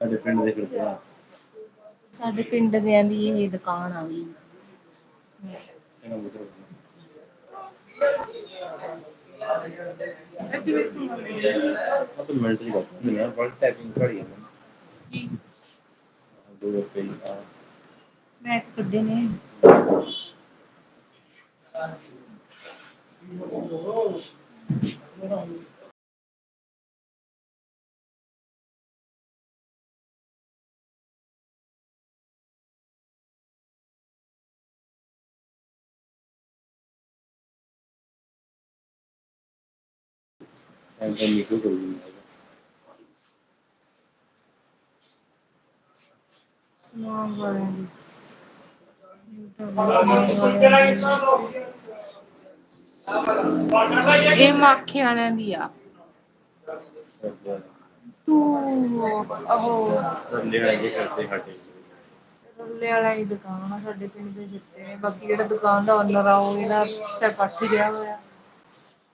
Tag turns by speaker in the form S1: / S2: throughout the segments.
S1: ਸਾਡੇ ਪਿੰਡ ਦੇ ਫਿਰਦੇ ਆ
S2: ਸਾਡੇ ਪਿੰਡ ਦਿਆਂ ਦੀ ਇਹ ਦੁਕਾਨ ਆ ਗਈ ਮੈਂ ਕੱਢੇ ਨੇ ਸਮਾਨ ਵਾਲਿਆਂ ਦੀ ਇਹ ਮਾਖੀ ਵਾਲਿਆਂ ਦੀ ਆ। ਤੂੰ ਉਹ ਰੱਲੇ ਵਾਲਾ ਹੀ ਦੁਕਾਨ ਆ ਸਾਡੇ ਪਿੰਡ ਦੇ ਜਿੱਤੇ ਬਾਕੀ ਜਿਹੜਾ ਦੁਕਾਨ ਦਾ ਓਨਰ ਆ, ਉਹ ਇਹਦਾ ਸਰਪੱਟ ਹੀ ਰਿਹਾ ਹੋਇਆ।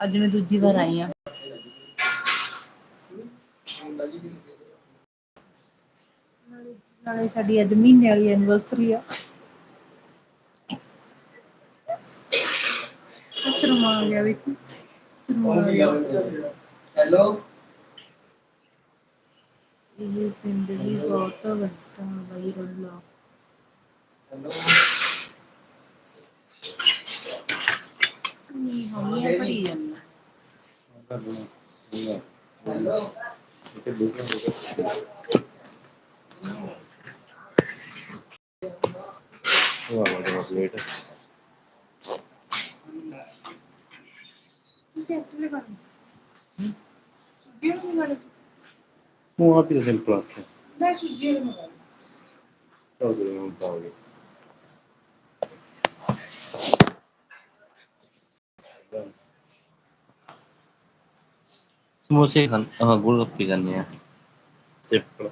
S2: ਅੱਜ ਮੈਂ ਦੂਜੀ ਵਾਰ ਆਈ ਆ ਨਾਲੇ ਸਾਡੀ ਅੱਜ ਮਹੀਨੇ ਵਾਲੀ ਐਨੀਵਰਸਰੀ ਆ। ਸ਼ਰਮਾ ਆ ਗਿਆ ਵੇਖੀ। ਸ਼ਰਮਾ ਆ ਗਿਆ। ਹੈਲੋ। ਇਹ ਪਿੰਡ ਵੀ ਬਹੁਤ ਵੱਡਾ ਬਾਈ ਰੱਲਾ ਨਹੀਂ Não, rápido exemplo aqui.
S1: Deixa o dinheiro, mano. Tá, ਸਮੋਸੇ ਖਾਂ ਹਾਂ ਗੋਲ ਗੱਪੇ ਖਾਂਦੇ ਆ। ਸਿੰਪਲ